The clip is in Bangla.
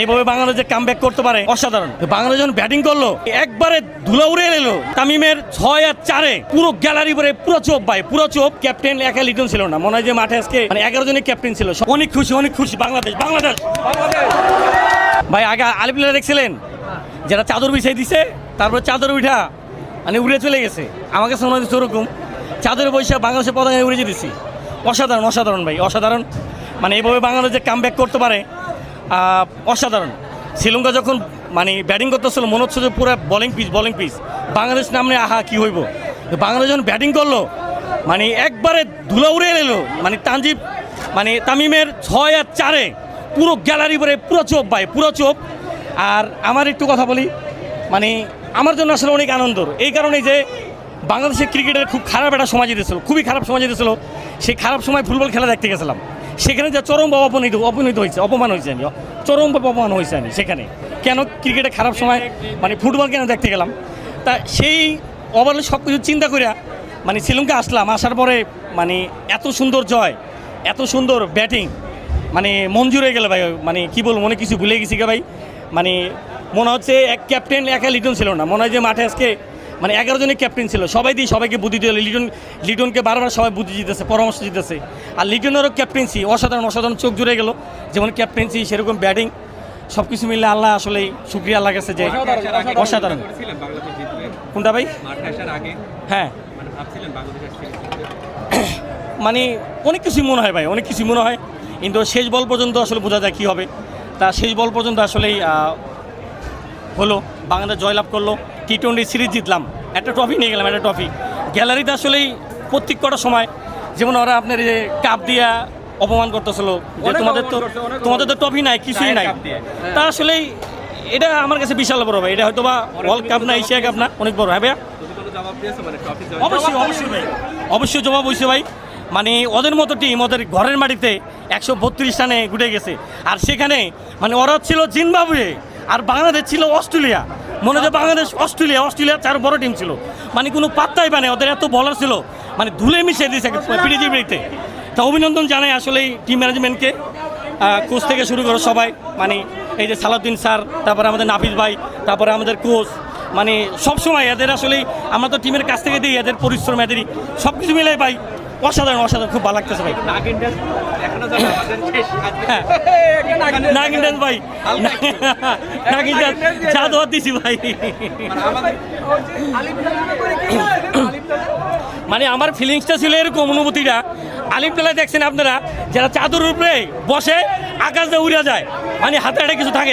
এইভাবে বাংলাদেশ যে কাম করতে পারে, অসাধারণ। বাংলাদেশ যখন ব্যাটিং করল, একবারে ধুলা উড়ে এলো। তামিমের ছয় আর চারে পুরো গ্যালারি ভরে, পুরো চোপ ভাই, পুরো চোপ। ক্যাপ্টেন একা লিটন ছিল না। মনে হয় যে মাঠে আজকে মানে এগারো জনের ক্যাপ্টেন ছিল। অনেক খুশি অনেক খুশি। বাংলাদেশ বাংলাদেশ! ভাই, আগে আলিপুলা দেখছিলেন? যারা চাদর বিছাই দিছে, তারপর চাদর উঠা মানে উড়ে চলে গেছে। আমাকে শোনা দিচ্ছে ওরকম। চাদর বৈশা বাংলাদেশের পতাকা উড়ে যেতেছি। অসাধারণ অসাধারণ ভাই, অসাধারণ। মানে এইভাবে বাংলাদেশ যে কাম করতে পারে অসাধারণ। শ্রীলঙ্কা যখন মানে ব্যাটিং করতেছিল মনে হচ্ছে যে পুরো bowling pitch bowling pitch Bangladesh নামনে আহা, কি হইব? বাংলাদেশ যখন ব্যাটিং করল মানে একবারে ধুলা উড়ে এলো। মানে তানজিব মানে তামিমের ছয় আর চারে পুরো গ্যালারি ভরে পুরো চোপ ভাই, পুরো চোপ। আর আমার একটু কথা বলি মানে আমার জন্য আসলে অনেক আনন্দর। এই কারণে যে বাংলাদেশের ক্রিকেটের খুব খারাপ একটা সময় যেতেছিল, খুবই খারাপ সময় যেতেছিল। সেই খারাপ সময় ফুটবল খেলা দেখতে গেছিলাম। সেখানে যে চরমভাবে অপনীত অপনীত হয়েছে, অপমান হয়েছে আমি চরমভাবে অপমান হয়েছে আমি সেখানে। কেন ক্রিকেটে খারাপ সময় মানে ফুটবল কেন দেখতে গেলাম? তা সেই ওভারঅল সব কিছু চিন্তা করিয়া মানে শ্রীলঙ্কা আসলাম, আসার পরে মানে এত সুন্দর জয়, এত সুন্দর ব্যাটিং মানে মঞ্জুর হয়ে গেল ভাই মানে কি বলব, মনে কিছু ভুলে গেছি গে ভাই। মানে মনে হচ্ছে এক ক্যাপ্টেন একা লিটন ছিল না। মনে হয় যে মাঠে আজকে মানে এগারো জনের ক্যাপ্টেন ছিল। সবাই দিয়ে সবাইকে বুদ্ধি দিল। লিটন লিটনকে বারবার সবাই বুদ্ধি দিতেছে পরামর্শ দিতেছে। আর লিটনেরও ক্যাপ্টেন্সি অসাধারণ অসাধারণ চোখ জুড়ে গেল। যেমন ক্যাপ্টেন্সি সেরকম ব্যাটিং সব কিছু মিললে আল্লাহ আসলে শুক্রিয়া আল্লাহ কাছে যে অসাধারণ কোনটা ভাই? হ্যাঁ। মানে মানে অনেক কিছুই মনে হয় ভাই অনেক কিছুই মনে হয়। কিন্তু শেষ বল পর্যন্ত আসলে বোঝা যায় কী হবে। তা শেষ বল পর্যন্ত আসলেই হলো। বাংলাদেশ জয়লাভ করল। টি টোয়েন্টি সিরিজ জিতলাম। একটা ট্রফি নিয়ে গেলাম একটা ট্রফি গ্যালারিতে আসলেই প্রত্যেক কটা সময় যেমন ওরা আপনার যে কাপ দিয়া অপমান করতেছিল যে তোমাদের তো তোমাদের তো ট্রফি নাই কিছুই নাই। তা আসলেই এটা আমার কাছে বিশাল বড় ভাই। এটা হয়তো বা ওয়ার্ল্ড কাপ না এশিয়া কাপ না অনেক বড় হ্যাঁ ভাইয়া? অবশ্যই অবশ্যই ভাই। অবশ্যই জবাব হয়েছে ভাই। মানে ওদের মতো টিম ওদের ঘরের মাটিতে একশো বত্রিশ রানে গুটে গেছে। আর সেখানে মানে ওরা ছিল জিম্বাবুয়ে আর বাংলাদেশ ছিল অস্ট্রেলিয়া। মনে হয় বাংলাদেশ, অস্ট্রেলিয়া অস্ট্রেলিয়া চার বড় টিম ছিল। মানে কোনো পাত্তাই পায় ওদের এত বলার ছিল। মানে ধুলে মিশিয়ে দিয়েছে পৃথিবীতে তা অভিনন্দন জানাই আসলে টিম ম্যানেজমেন্টকে কোচ থেকে শুরু করে সবাই মানে এই যে সালাউদ্দিন স্যার, তারপরে আমাদের নাফিস ভাই, তারপরে আমাদের কোচ মানে সবসময় এদের আসলে আমরা তো টিমের কাছ থেকে দিই, এদের পরিশ্রম, এদেরই সব কিছু মিলাই ভাই অসাধারণ অসাধারণ খুব ভালো লাগতেছে ভাই। নাগিন হ্যাঁ। ডান্স ভাই। নাগিন ডান্স দিছি ভাই। মানে আমার ফিলিংসটা ছিল এরকম অনুভূতিটা। আলিমতলা দেখছেন আপনারা যারা চাদর উপরে বসে আকাশ দিয়ে উড়ে যায়। মানে হাতে একটা কিছু থাকে